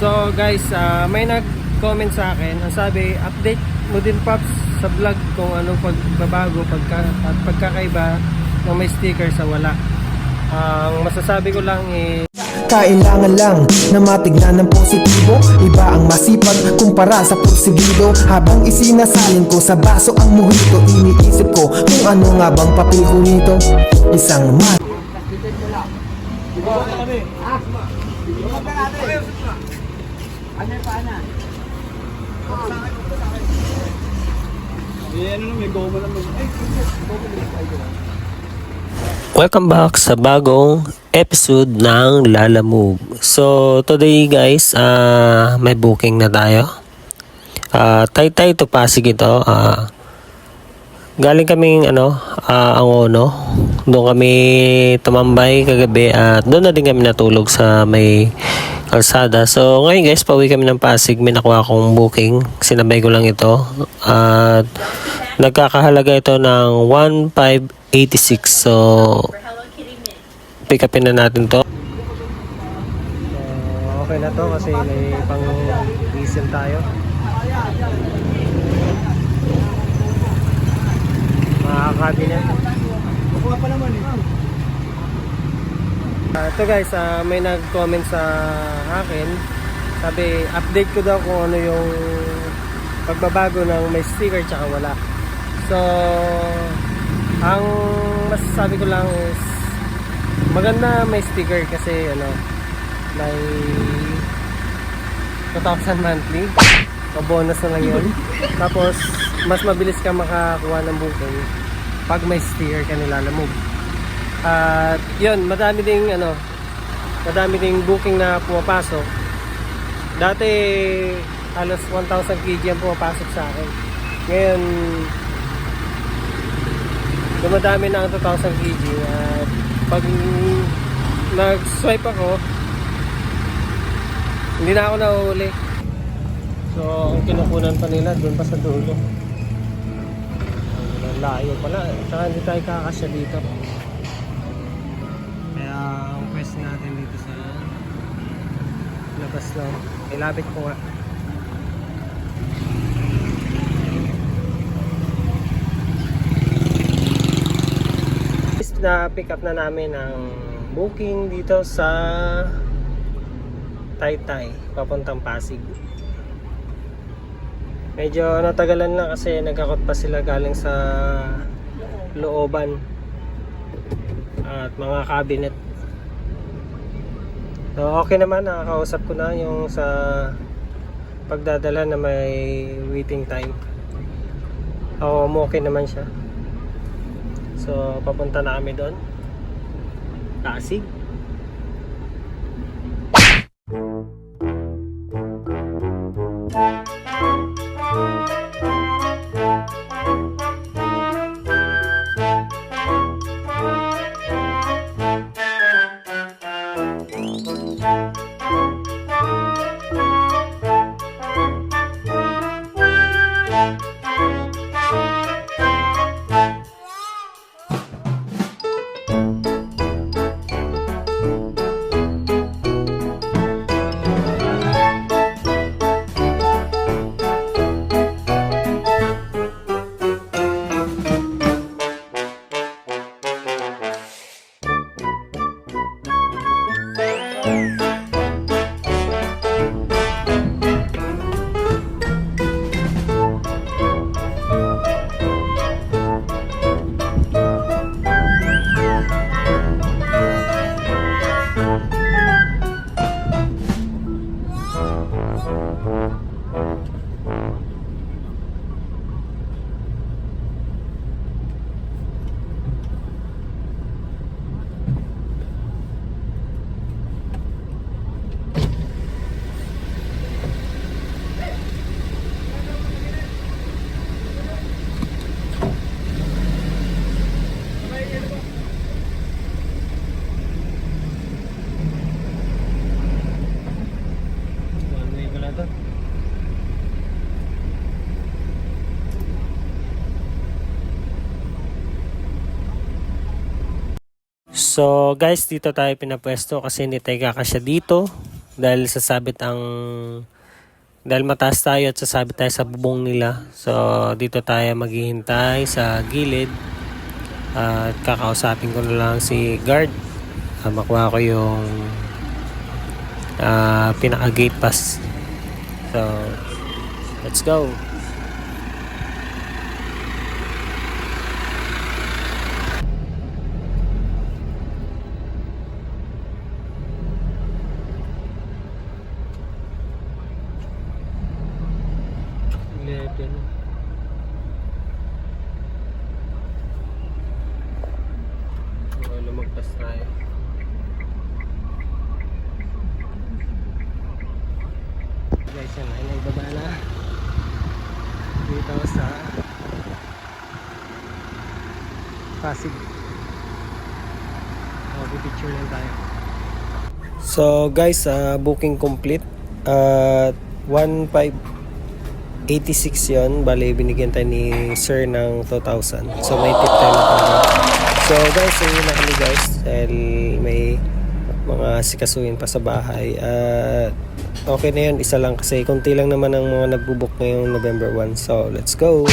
So guys, ah, may nag-comment sa akin. Ang sabi, update mo din Pops sa vlog kung anong pagbabago pagka, at pagkakaiba ng may sticker sa wala. Ang masasabi ko lang eh, Kailangan lang na matignan ng positibo. Iba ang masipag kumpara sa porsigido Habang isinasalin ko sa baso ang mojito Iniisip ko kung ano nga bang papel ko nito. Isang mat Welcome back sa bagong episode ng Lala Move. So, today guys, ah may booking na tayo. Ah, Taytay to Pasig ito. Ah, galing kaming ano, ah, Angono. Doon kami tumambay kagabi at doon na din kami natulog sa may kalsada. So, ngayon guys, pauwi kami ng Pasig. May nakuha akong booking. Sinabay ko lang ito. At nagkakahalaga ito ng 1,586. So, pick upin na natin to. okay na to kasi may pang diesel tayo. Makakabi na. Ah, ito guys, ah, may nag-comment sa akin. Sabi, update ko daw kung ano yung pagbabago ng may sticker tsaka wala. So, ang masasabi ko lang is maganda may sticker kasi ano, may 2,000 monthly. O bonus na lang yun. Tapos, mas mabilis ka makakuha ng booking pag may sticker ka nilalamog. At yun, madami ding ano, madami ding booking na pumapasok. Dati halos 1,000 kg ang pumapasok sa akin. Ngayon, dumadami na ang 2,000 kg at pag nag-swipe ako, hindi na ako nahuli. So, ang kinukunan pa nila doon pa sa dulo. Layo pala. Tsaka hindi tayo kakasya dito. Kaya ang natin dito sa labas lang. Ilapit ko nga. na pick up na namin ang booking dito sa Taytay papuntang Pasig medyo natagalan lang kasi nagkakot pa sila galing sa looban at mga cabinet so okay naman nakakausap ko na yung sa pagdadala na may waiting time oo okay naman siya So, papunta na kami doon. Pasig. So guys, dito tayo pinapwesto kasi hindi tayo kakasya dito dahil sasabit ang dahil mataas tayo at sasabit tayo sa bubong nila. So dito tayo maghihintay sa gilid at kakausapin ko na lang si guard. Uh, makuha ko yung ah, pinaka gate pass. So let's go. Oh, lumagpas tayo. Guys, yan ay naibaba na. Dito sa Pasig. Oh, picture lang tayo. So guys, ah, booking complete. At 1,586 yun. Bale, binigyan tayo ni Sir ng 2,000. So may tip tayo na pang So guys, ayun na kami guys. Dahil may mga sikasuhin pa sa bahay. At okay na yun. Isa lang kasi konti lang naman ang mga nagbubook ngayong November 1. So let's go!